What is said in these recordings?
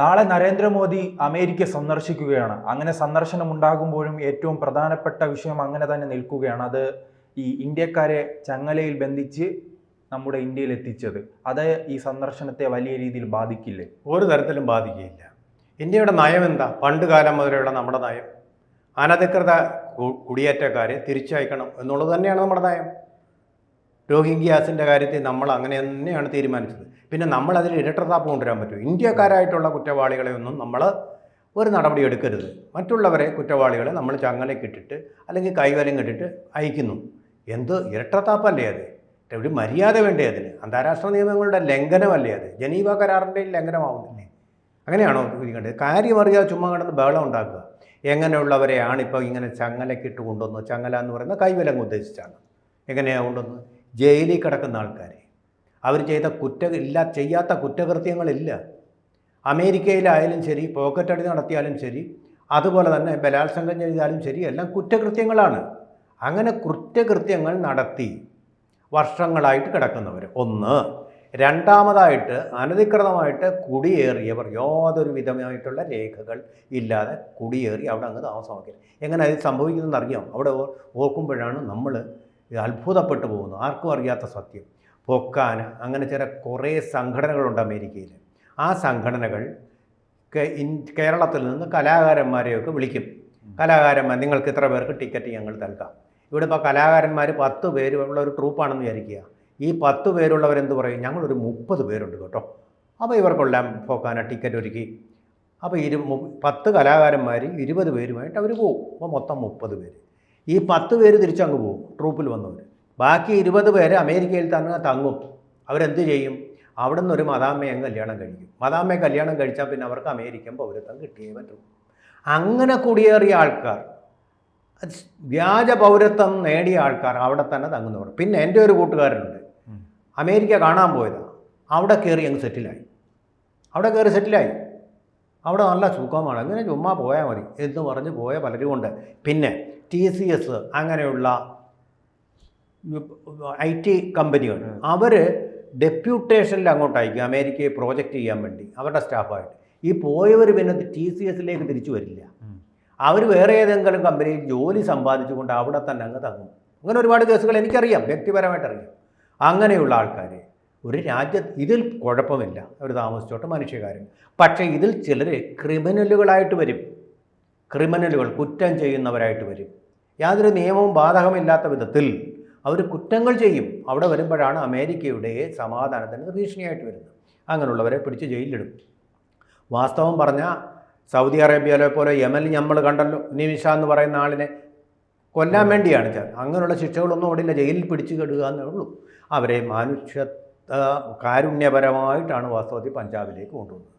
നാളെ നരേന്ദ്രമോദി അമേരിക്ക സന്ദർശിക്കുകയാണ്. അങ്ങനെ സന്ദർശനം ഉണ്ടാകുമ്പോഴും ഏറ്റവും പ്രധാനപ്പെട്ട വിഷയം അങ്ങനെ തന്നെ നിൽക്കുകയാണ്. അത് ഈ ഇന്ത്യക്കാരെ ചങ്ങലയിൽ ബന്ധിച്ച് നമ്മുടെ ഇന്ത്യയിൽ എത്തിച്ചത്. അത് ഈ സന്ദർശനത്തെ വലിയ രീതിയിൽ ബാധിക്കില്ലേ? ഒരു തരത്തിലും ബാധിക്കുകയില്ല. ഇന്ത്യയുടെ നയം എന്താ? പണ്ട് കാലം മുതലുള്ള നമ്മുടെ നയം. അനധികൃത കുടിയേറ്റക്കാരെ തിരിച്ചയക്കണം എന്നുള്ളത് തന്നെയാണ് നമ്മുടെ നയം. രോഹിംഗ്യാസിന്റെ കാര്യത്തിൽ നമ്മൾ അങ്ങനെ തന്നെയാണ് തീരുമാനിച്ചത്. പിന്നെ നമ്മൾ അതിൽ കൊണ്ടുവരാൻ പറ്റും ഇന്ത്യക്കാരായിട്ടുള്ള കുറ്റവാളികളെ ഒന്നും നമ്മൾ ഒരു നടപടി എടുക്കരുത്. മറ്റുള്ളവരെ കുറ്റവാളികളെ നമ്മൾ ചങ്ങലക്കിട്ടിട്ട് അല്ലെങ്കിൽ കൈവലം കെട്ടിട്ട് അയക്കുന്നു. എന്ത്? ഇരട്ടത്താപ്പല്ലേ അത്? ഒരു മര്യാദ വേണ്ടേ അതിന്? അന്താരാഷ്ട്ര നിയമങ്ങളുടെ ലംഘനമല്ലേ അത്? ജനീവ കരാറിന്റെ ലംഘനമാവുന്നില്ലേ? അങ്ങനെയാണോ ഇരിക്കേണ്ടത്? കാര്യമറിയാതെ ചുമ്മാ കിടന്ന് ബഹളം ഉണ്ടാക്കുക. എങ്ങനെയുള്ളവരെയാണ് ഇപ്പോൾ ഇങ്ങനെ ചങ്ങലക്കിട്ട് കൊണ്ടുവന്നത്? ചങ്ങല എന്ന് പറയുന്ന കൈവലം ഉദ്ദേശിച്ചാണ്. എങ്ങനെയാണ് കൊണ്ടുവന്നത്? ജയിലിൽ കിടക്കുന്ന ആൾക്കാരെ. അവർ ചെയ്ത കുറ്റ ഇല്ല ചെയ്യാത്ത കുറ്റകൃത്യങ്ങളില്ല. അമേരിക്കയിലായാലും ശരി പോക്കറ്റ് അടി നടത്തിയാലും ശരി അതുപോലെ തന്നെ ബലാത്സംഗം ചെയ്താലും ശരി എല്ലാം കുറ്റകൃത്യങ്ങളാണ്. അങ്ങനെ കുറ്റകൃത്യങ്ങൾ നടത്തി വർഷങ്ങളായിട്ട് കിടക്കുന്നവർ. ഒന്ന് രണ്ടാമതായിട്ട് അനധികൃതമായിട്ട് കുടിയേറിയവർ. യാതൊരു വിധമായിട്ടുള്ള രേഖകൾ ഇല്ലാതെ കുടിയേറി അവിടെ അങ്ങ് താമസമാക്കി. എങ്ങനെ അത് സംഭവിക്കുന്നതെന്ന് അറിയാം അവിടെ ഓർക്കുമ്പോഴാണ് നമ്മൾ അത്ഭുതപ്പെട്ടു പോകുന്നു. ആർക്കും അറിയാത്ത സത്യം. പൊക്കാൻ അങ്ങനെ ചില കുറേ സംഘടനകളുണ്ട് അമേരിക്കയിൽ ആ സംഘടനകൾ കേരളത്തിൽ നിന്ന് കലാകാരന്മാരെയൊക്കെ വിളിക്കും. കലാകാരന്മാർ നിങ്ങൾക്ക് ഇത്ര പേർക്ക് ടിക്കറ്റ് ഞങ്ങൾ നൽകാം. ഇവിടെ ഇപ്പോൾ കലാകാരന്മാർ പത്ത് പേര് ഉള്ള ഒരു ട്രൂപ്പാണെന്ന് വിചാരിക്കുക. ഈ പത്ത് പേരുള്ളവരെന്ത് പറയും? ഞങ്ങളൊരു മുപ്പത് പേരുണ്ട് കേട്ടോ. അപ്പോൾ ഇവർക്കെല്ലാം പോക്കാന ടിക്കറ്റ് ഒരുക്കി. അപ്പോൾ ഇരു പത്ത് കലാകാരന്മാർ ഇരുപത് പേരുമായിട്ട് അവർ പോകും അപ്പോൾ മൊത്തം മുപ്പത് പേര്. ഈ പത്ത് പേര് തിരിച്ചങ്ങ് പോകും ട്രൂപ്പിൽ വന്നവർ ബാക്കി ഇരുപത് പേര് അമേരിക്കയിൽ തന്നെ തങ്ങും. അവരെന്ത് ചെയ്യും? അവിടെ നിന്നൊരു അങ്ങ് കല്യാണം കഴിക്കും. മതാമ്മയെ കല്യാണം കഴിച്ചാൽ പിന്നെ അവർക്ക് അമേരിക്കൻ പൗരത്വം കിട്ടിയേ പറ്റും. അങ്ങനെ കുടിയേറിയ ആൾക്കാർ വ്യാജ പൗരത്വം നേടിയ ആൾക്കാർ അവിടെ തന്നെ തങ്ങുന്നവർ. പിന്നെ എന്റെ ഒരു കൂട്ടുകാരനുണ്ട്. അമേരിക്ക കാണാൻ പോയതാണ് അവിടെ കയറി അങ്ങ് സെറ്റിലായി. അവിടെ കയറി സെറ്റിലായി. അവിടെ നല്ല സുഖമാണ്. അങ്ങനെ ചുമ്മാ പോയാൽ മതി. എന്ന് പറഞ്ഞ് പോയ പലരും ഉണ്ട്. പിന്നെ ടി സി എസ് അങ്ങനെയുള്ള ഐ ടി കമ്പനികൾ അവർ ഡെപ്യൂട്ടേഷനിൽ അങ്ങോട്ട് അയക്കും അമേരിക്കയെ പ്രോജക്റ്റ് ചെയ്യാൻ വേണ്ടി അവരുടെ സ്റ്റാഫായിട്ട് ഈ പോയവർ പിന്നെ ടി സി എസിലേക്ക് തിരിച്ചു വരില്ല. അവർ വേറെ ഏതെങ്കിലും കമ്പനിയിൽ ജോലി സമ്പാദിച്ചുകൊണ്ട് അവിടെ തന്നെ അങ്ങ് തങ്ങും. അങ്ങനെ ഒരുപാട് കേസുകൾ എനിക്കറിയാം വ്യക്തിപരമായിട്ട് അറിയാം അങ്ങനെയുള്ള ആൾക്കാർ ഒരു രാജ്യ ഇതിൽ കുഴപ്പമില്ല. അവർ താമസിച്ചോട്ടെ മനുഷ്യകാര്യം പക്ഷേ ഇതിൽ ചിലർ ക്രിമിനലുകളായിട്ട് വരും. ക്രിമിനലുകൾ കുറ്റം ചെയ്യുന്നവരായിട്ട് വരും. യാതൊരു നിയമവും ബാധകമില്ലാത്ത വിധത്തിൽ അവർ കുറ്റങ്ങൾ ചെയ്യും. അവിടെ വരുമ്പോഴാണ് അമേരിക്കയുടെ സമാധാനത്തിന് ഭീഷണിയായിട്ട് വരുന്നത്. അങ്ങനെയുള്ളവരെ പിടിച്ച് ജയിലിലിടും. വാസ്തവം പറഞ്ഞാൽ സൗദി അറേബ്യയിലെ പോലെ യമനിൽ നമ്മൾ കണ്ടല്ലോ നിമിഷ എന്ന് പറയുന്ന ആളിനെ കൊല്ലാൻ വേണ്ടിയാണ് ചാൻ അങ്ങനെയുള്ള ശിക്ഷകളൊന്നും അവിടെ ഇല്ല ജയിലിൽ പിടിച്ചു കെടുക എന്നേ ഉള്ളൂ. അവരെ മനുഷ്യ കാരുണ്യപരമായിട്ടാണ് വാസ്തവത്തിൽ പഞ്ചാബിലേക്ക് കൊണ്ടുവന്നത്.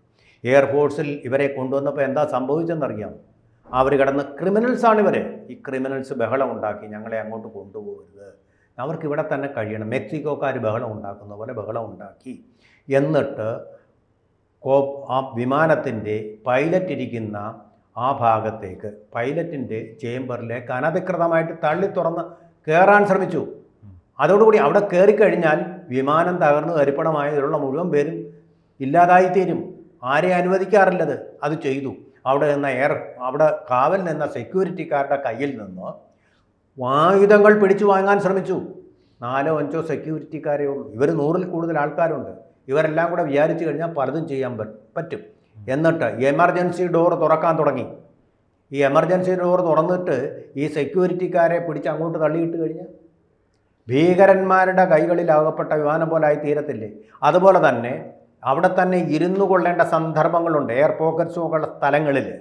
എയർഫോഴ്സിൽ ഇവരെ കൊണ്ടുവന്നപ്പോൾ എന്താ സംഭവിച്ചെന്നറിയാം അവർ കിടന്ന് ക്രിമിനൽസാണ് ഇവർ ഈ ക്രിമിനൽസ് ബഹളം ഉണ്ടാക്കി ഞങ്ങളെ അങ്ങോട്ട് കൊണ്ടുപോകരുത്. അവർക്ക് ഇവിടെ തന്നെ കഴിയണം. മെക്സിക്കോക്കാർ ബഹളം ഉണ്ടാക്കുന്ന പോലെ ബഹളം ഉണ്ടാക്കി. എന്നിട്ട് കോ ആ വിമാനത്തിന്റെ പൈലറ്റ് ഇരിക്കുന്ന ആ ഭാഗത്തേക്ക് പൈലറ്റിന്റെ ചേംബറിലേക്ക് അനധികൃതമായിട്ട് തള്ളി തുറന്ന് കയറാൻ ശ്രമിച്ചു. അതോടുകൂടി അവിടെ കയറിക്കഴിഞ്ഞാൽ വിമാനം തകർന്ന് കരിപ്പണമായതിലുള്ള മുഴുവൻ പേരും ഇല്ലാതായിത്തീരും. ആരെ അനുവദിക്കാറില്ലത്. അത് ചെയ്തു. അവിടെ നിന്ന എയർ അവിടെ കാവൽ നിന്ന സെക്യൂരിറ്റിക്കാരുടെ കയ്യിൽ നിന്ന് ആയുധങ്ങൾ പിടിച്ചു വാങ്ങാൻ ശ്രമിച്ചു. നാലോ അഞ്ചോ സെക്യൂരിറ്റിക്കാരേ ഉള്ളൂ. ഇവർ നൂറിൽ കൂടുതൽ ആൾക്കാരുണ്ട്. ഇവരെല്ലാം കൂടെ വിചാരിച്ചു കഴിഞ്ഞാൽ പലതും ചെയ്യാൻ പറ്റും. എന്നിട്ട് എമർജൻസി ഡോർ തുറക്കാൻ തുടങ്ങി. ഈ എമർജൻസി ഡോർ തുറന്നിട്ട് ഈ സെക്യൂരിറ്റിക്കാരെ പിടിച്ച് അങ്ങോട്ട് തള്ളിയിട്ട് കഴിഞ്ഞാൽ ഭീകരന്മാരുടെ കൈകളിൽ അകപ്പെട്ട വിമാനം പോലെ ആയി തീരത്തില്ലേ? അതുപോലെ തന്നെ അവിടെ തന്നെ ഇരുന്നു കൊള്ളേണ്ട സന്ദർഭങ്ങളുണ്ട്. എയർ പോക്കറ്റ്സും ഉള്ള സ്ഥലങ്ങളിൽ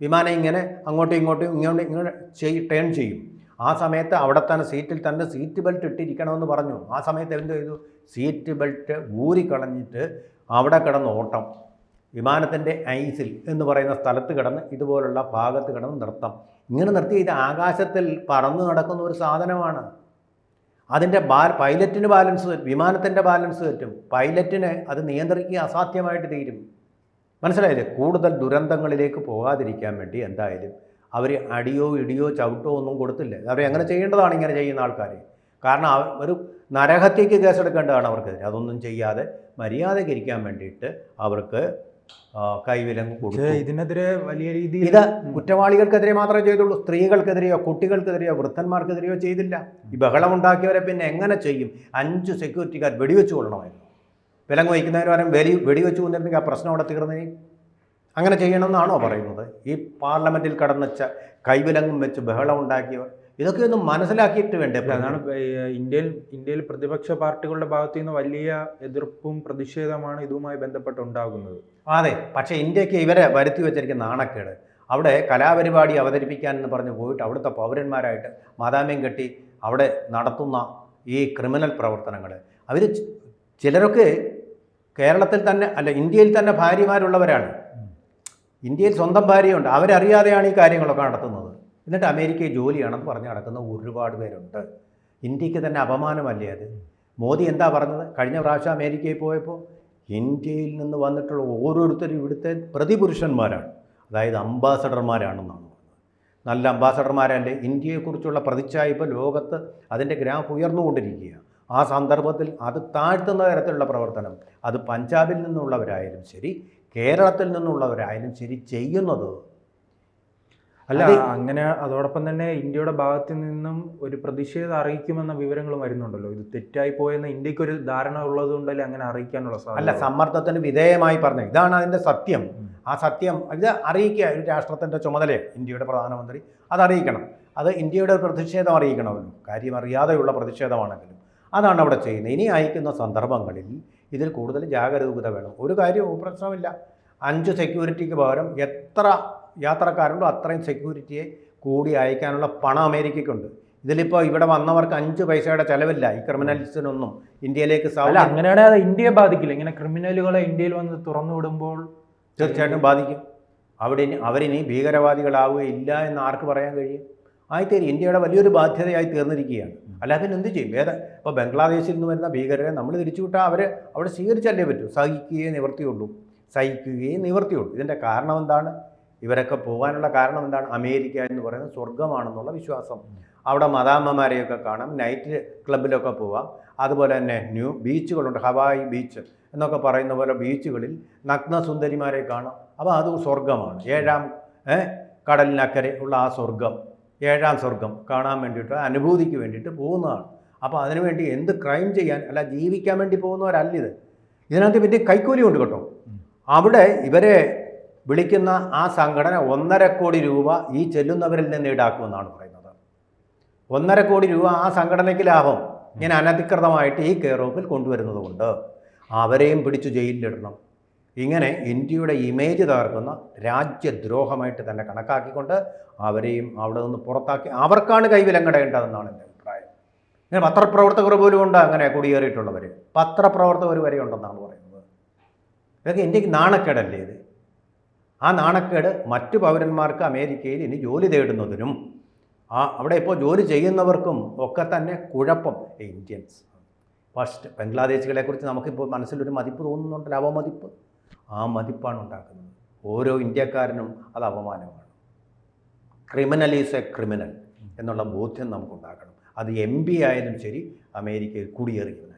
വിമാനം ഇങ്ങനെ അങ്ങോട്ടും ഇങ്ങോട്ടും ഇങ്ങോട്ടും ഇങ്ങനെ ചെയ് ടേൺ ചെയ്യും. ആ സമയത്ത് അവിടെ തന്നെ സീറ്റിൽ തന്നെ സീറ്റ് ബെൽറ്റ് ഇട്ടിരിക്കണമെന്ന് പറഞ്ഞു. ആ സമയത്ത് എന്ത് ചെയ്തു? സീറ്റ് ബെൽറ്റ് ഊരിക്കളഞ്ഞിട്ട് അവിടെ കിടന്ന് ഓട്ടം. വിമാനത്തിന്റെ ഐസിൽ എന്ന് പറയുന്ന സ്ഥലത്ത് കിടന്ന് ഇതുപോലുള്ള ഭാഗത്ത് കിടന്ന് നൃത്തം. ഇങ്ങനെ നിർത്തി ഇത് ആകാശത്തിൽ പറന്നു നടക്കുന്ന ഒരു സാധനമാണ്. അതിന്റെ ബാ പൈലറ്റിന് ബാലൻസ് വിമാനത്തിന്റെ ബാലൻസ് തെറ്റും പൈലറ്റിന് അത് നിയന്ത്രിക്കുക അസാധ്യമായിട്ട് തീരും. മനസ്സിലായില്ലേ? കൂടുതൽ ദുരന്തങ്ങളിലേക്ക് പോകാതിരിക്കാൻ വേണ്ടി എന്തായാലും അവർ അടിയോ ഇടിയോ ചവിട്ടോ ഒന്നും കൊടുത്തില്ല. അവർ എങ്ങനെ ചെയ്യേണ്ടതാണ് ഇങ്ങനെ ചെയ്യുന്ന ആൾക്കാർ. കാരണം ഒരു നരഹത്യക്ക് കേസെടുക്കേണ്ടതാണ് അവർക്കെതിരെ. അതൊന്നും ചെയ്യാതെ മര്യാദയ്ക്ക് ഇരിക്കാൻ വേണ്ടിയിട്ട് അവർക്ക് കൈവിലങ്ങ് കൊടുത്തു. ഇതിനെതിരെ വലിയ രീതിയിൽ ഇത് കുറ്റവാളികൾക്കെതിരെ മാത്രമേ ചെയ്തുള്ളൂ. സ്ത്രീകൾക്കെതിരെയോ കുട്ടികൾക്കെതിരെയോ വൃദ്ധന്മാർക്കെതിരെയോ ചെയ്തില്ല. ഈ ബഹളമുണ്ടാക്കിയവരെ പിന്നെ എങ്ങനെ ചെയ്യും? അഞ്ച് സെക്യൂരിറ്റിക്കാർ വെടിവെച്ച് കൊള്ളണമായിരുന്നു വിലങ്ങ് വഹിക്കുന്നതിന് പകരം വെടി വെടിവെച്ച് കൊണ്ടിരുന്നെങ്കിൽ ആ പ്രശ്നം അവിടെ തീർന്നേ. അങ്ങനെ ചെയ്യണമെന്നാണോ പറയുന്നത്? ഈ പാർലമെന്റിൽ കടന്ന കൈവിലങ്ങും വെച്ച് ബഹളം ഉണ്ടാക്കിയവർ ഇതൊക്കെ ഒന്ന് മനസ്സിലാക്കിയിട്ട് വേണ്ടേ അതാണ് ഇന്ത്യയിൽ ഇന്ത്യയിൽ പ്രതിപക്ഷ പാർട്ടികളുടെ ഭാഗത്തു നിന്ന് വലിയ എതിർപ്പും പ്രതിഷേധമാണ് ഇതുമായി ബന്ധപ്പെട്ട് ഉണ്ടാകുന്നത് അതെ പക്ഷേ ഇന്ത്യയ്ക്ക് ഇവരെ വരുത്തി വെച്ചിരിക്കുന്ന നാണക്കേട്. അവിടെ കലാപരിപാടി അവതരിപ്പിക്കാൻ എന്ന് പറഞ്ഞ് പോയിട്ട് അവിടുത്തെ പൗരന്മാരായിട്ട് മാതാമ്യം കെട്ടി അവിടെ നടത്തുന്ന ഈ ക്രിമിനൽ പ്രവർത്തനങ്ങൾ അവർ ചിലരൊക്കെ കേരളത്തിൽ തന്നെ അല്ല ഇന്ത്യയിൽ തന്നെ ഭാര്യമാരുള്ളവരാണ്. ഇന്ത്യയിൽ സ്വന്തം ഭാര്യയുണ്ട്. അവരറിയാതെയാണ് ഈ കാര്യങ്ങളൊക്കെ നടത്തുന്നത്. എന്നിട്ട് അമേരിക്കയിൽ ജോലിയാണെന്ന് പറഞ്ഞ് നടക്കുന്ന ഒരുപാട് പേരുണ്ട്. ഇന്ത്യയ്ക്ക് തന്നെ അപമാനമല്ലേ അത്? മോദി എന്താ പറഞ്ഞത്? കഴിഞ്ഞ പ്രാവശ്യം അമേരിക്കയിൽ പോയപ്പോൾ ഇന്ത്യയിൽ നിന്ന് വന്നിട്ടുള്ള ഓരോരുത്തരും ഇവിടുത്തെ പ്രതിപുരുഷന്മാരാണ്. അതായത് അംബാസഡർമാരാണെന്നാണ് നല്ല അംബാസഡർമാരല്ലേ? ഇന്ത്യയെക്കുറിച്ചുള്ള പ്രതിച്ഛായ ഇപ്പോൾ ലോകത്ത് അതിന്റെ ഗ്രാഫ് ഉയർന്നുകൊണ്ടിരിക്കുകയാണ്. ആ സന്ദർഭത്തിൽ അത് താഴ്ത്തുന്ന തരത്തിലുള്ള പ്രവർത്തനം അത് പഞ്ചാബിൽ നിന്നുള്ളവരായാലും ശരി കേരളത്തിൽ നിന്നുള്ളവരായാലും ശരി ചെയ്യുന്നത് അല്ല അങ്ങനെ അതോടൊപ്പം തന്നെ ഇന്ത്യയുടെ ഭാഗത്തു നിന്നും ഒരു പ്രതിഷേധം അറിയിക്കുമെന്ന വിവരങ്ങളും വരുന്നുണ്ടല്ലോ. ഇത് തെറ്റായി പോയെന്ന് ഇന്ത്യയ്ക്ക് ഒരു ധാരണ ഉള്ളത് കൊണ്ടല്ലേ അങ്ങനെ അറിയിക്കാനുള്ള സാധ്യത അല്ല സമ്മർദ്ദത്തിന് വിധേയമായി പറഞ്ഞു ഇതാണ് അതിന്റെ സത്യം. ആ സത്യം ഇത് അറിയിക്കുക. ഒരു രാഷ്ട്രത്തിന്റെ ചുമതലയാണ് ഇന്ത്യയുടെ പ്രധാനമന്ത്രി അത് അറിയിക്കണം. അത് ഇന്ത്യയുടെ ഒരു പ്രതിഷേധം അറിയിക്കണമല്ലോ കാര്യം അറിയാതെയുള്ള പ്രതിഷേധമാണെങ്കിലും അതാണ് അവിടെ ചെയ്യുന്നത്. ഇനി അയക്കുന്ന സന്ദർഭങ്ങളിൽ ഇതിൽ കൂടുതൽ ജാഗരൂകത വേണം. ഒരു കാര്യവും പ്രശ്നമില്ല. അഞ്ച് സെക്യൂരിറ്റിക്ക് പകരം എത്ര യാത്രക്കാരുണ്ടോ അത്രയും സെക്യൂരിറ്റിയെ കൂടി അയക്കാനുള്ള പണം അമേരിക്കയ്ക്കുണ്ട്. ഇതിലിപ്പോൾ ഇവിടെ വന്നവർക്ക് അഞ്ച് പൈസയുടെ ചിലവില്ല. ഈ ക്രിമിനൽസിനൊന്നും ഇന്ത്യയിലേക്ക് അല്ല അങ്ങനെയാണ് അത് ഇന്ത്യയെ ബാധിക്കില്ല. ഇങ്ങനെ ക്രിമിനലുകളെ ഇന്ത്യയിൽ വന്ന് തുറന്നു വിടുമ്പോൾ തീർച്ചയായിട്ടും ബാധിക്കും. അവിടെ ഇനി അവരിനി ഭീകരവാദികളാവുകയില്ല എന്ന് ആർക്ക് പറയാൻ കഴിയും? ആയിത്തീരും. ഇന്ത്യയുടെ വലിയൊരു ബാധ്യതയായി തീർന്നിരിക്കുകയാണ്. അല്ലാതെ എന്ത് ചെയ്യും? വേറെ ഇപ്പോൾ ബംഗ്ലാദേശിൽ നിന്ന് വരുന്ന ഭീകരരെ നമ്മൾ തിരിച്ചുവിട്ടാൽ അവർ അവിടെ സ്വീകരിച്ചല്ലേ പറ്റൂ? സഹിക്കുകയേ നിവർത്തിയുള്ളൂ. സഹിക്കുകയേ നിവർത്തിയുള്ളൂ. ഇതിന്റെ കാരണം എന്താണ്? ഇവരൊക്കെ പോകാനുള്ള കാരണം എന്താണ്? അമേരിക്ക എന്ന് പറയുന്നത് സ്വർഗമാണെന്നുള്ള വിശ്വാസം. അവിടെ മദാമ്മമാരെയൊക്കെ കാണാം. നൈറ്റ് ക്ലബിലൊക്കെ പോവാം. അതുപോലെ തന്നെ ന്യൂ ബീച്ചുകളുണ്ട്. ഹവായി ബീച്ച് എന്നൊക്കെ പറയുന്ന പോലെ ബീച്ചുകളിൽ നഗ്നസുന്ദരിമാരെ കാണാം. അപ്പോൾ അത് സ്വർഗമാണ് ഏഴാം കടലിനക്കരെ ഉള്ള ആ സ്വർഗം ഏഴാം സ്വർഗം കാണാൻ വേണ്ടിയിട്ട് അനുഭൂതിക്ക് വേണ്ടിയിട്ട് പോകുന്നതാണ്. അപ്പോൾ അതിനുവേണ്ടി എന്ത് ക്രൈം ചെയ്യാൻ അല്ല ജീവിക്കാൻ വേണ്ടി പോകുന്നവരല്ലിത് ഇതിനകത്ത് വലിയ കൈക്കൂലി ഉണ്ട് കേട്ടോ. അവിടെ ഇവരെ വിളിക്കുന്ന ആ സംഘടന ഒന്നര കോടി രൂപ ഈ ചെല്ലുന്നവരിൽ നിന്ന് ഈടാക്കുമെന്നാണ് പറയുന്നത്. ഒന്നര കോടി രൂപ ആ സംഘടനയ്ക്ക് ലാഭം ഇങ്ങനെ അനധികൃതമായിട്ട് ഈ കെയർ ഓഫിൽ അവരെയും പിടിച്ചു ജയിലിലിടണം. ഇങ്ങനെ ഇന്ത്യയുടെ ഇമേജ് തകർക്കുന്ന രാജ്യദ്രോഹമായിട്ട് തന്നെ കണക്കാക്കിക്കൊണ്ട് അവരെയും അവിടെ നിന്ന് പുറത്താക്കി അവർക്കാണ് കൈവിലങ്ങടേണ്ടതെന്നാണ് എന്റെ അഭിപ്രായം. ഇങ്ങനെ പത്രപ്രവർത്തകർ പോലും ഉണ്ട് അങ്ങനെ കുടിയേറിയിട്ടുള്ളവർ പത്രപ്രവർത്തകർ വരെ ഉണ്ടെന്നാണ് പറയുന്നത്. ഇതൊക്കെ ഇന്ത്യയ്ക്ക് നാണക്കേടല്ലേ ഇത്? ആ നാണക്കേട് മറ്റു പൗരന്മാർക്ക് അമേരിക്കയിൽ ഇനി ജോലി തേടുന്നതിനും ആ അവിടെ ഇപ്പോൾ ജോലി ചെയ്യുന്നവർക്കും ഒക്കെ തന്നെ കുഴപ്പം. ഇന്ത്യൻസ്. ഫസ്റ്റ് ബംഗ്ലാദേശികളെക്കുറിച്ച് നമുക്കിപ്പോൾ മനസ്സിലൊരു മതിപ്പ് തോന്നുന്നുണ്ടല്ലോ അവമതിപ്പ്. ആ മതിപ്പാണ് ഉണ്ടാക്കുന്നത്. ഓരോ ഇന്ത്യക്കാരനും അത് അപമാനമാണ്. ക്രിമിനൽ ഈസ് എ ക്രിമിനൽ എന്നുള്ള ബോധ്യം നമുക്കുണ്ടാക്കണം അത് എം പി ആയാലും ശരി അമേരിക്കയിൽ കുടിയേറിയവനായാലും